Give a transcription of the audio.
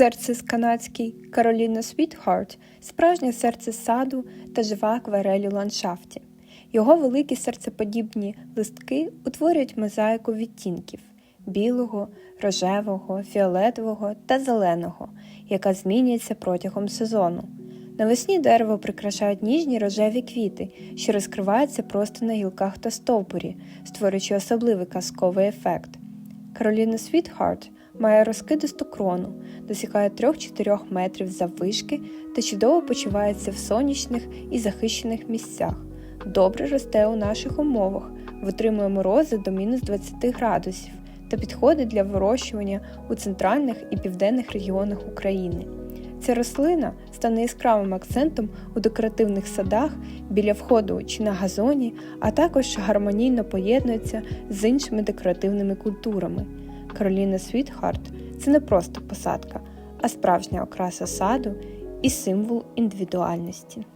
Церцис канадський Кароліна Світхарт справжнє серце саду та жива акварель у ландшафті. Його великі серцеподібні листки утворюють мозаїку відтінків білого, рожевого, фіолетового та зеленого, яка змінюється протягом сезону. Навесні дерево прикрашають ніжні рожеві квіти, що розкриваються просто на гілках та стовбурі, створюючи особливий казковий ефект. Кароліна Світхарт має розкидисту крону, досягає 3-4 метрів заввишки та чудово почувається в сонячних і захищених місцях. Добре росте у наших умовах, витримує морози до мінус 20 градусів та підходить для вирощування у центральних і південних регіонах України. Ця рослина стане яскравим акцентом у декоративних садах біля входу чи на газоні, а також гармонійно поєднується з іншими декоративними культурами. Кароліна Світхарт це не просто посадка, а справжня окраса саду і символ індивідуальності.